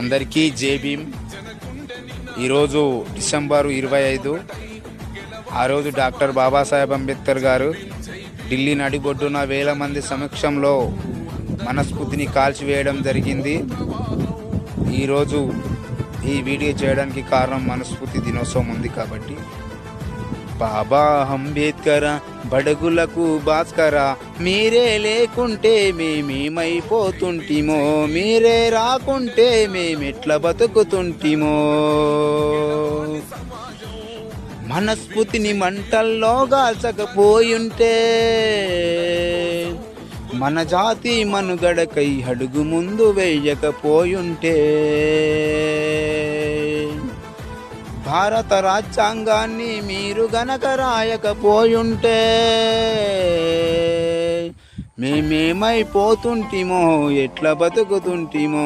అందరికీ జై భీమ్. ఈరోజు డిసెంబరు ఇరవై ఐదు. ఆ రోజు డాక్టర్ బాబాసాహెబ్ అంబేద్కర్ గారు ఢిల్లీ నడిబొడ్డున వేల మంది సమక్షంలో మనస్ఫూర్తిని కాల్చివేయడం జరిగింది. ఈరోజు ఈ వీడియో చేయడానికి కారణం మనస్ఫూర్తి దినోత్సవం ఉంది కాబట్టి బాబా అంబేద్కర బడుగులకు భాస్కర మీరే లేకుంటే మేమేమైపోతుంటిమో మీరే రాకుంటే మేమెట్లా బతుకుతుంటిమో. మనస్ఫూర్తిని మంటల్లో గాల్చకపోయుంటే మన జాతి మనుగడకై అడుగు ముందు వేయకపోయుంటే. భారత రాజ్యాంగాన్ని మీరు గనక రాయకపోయుంటే మేమేమైపోతుంటిమో ఎట్లా బతుకుతుంటిమో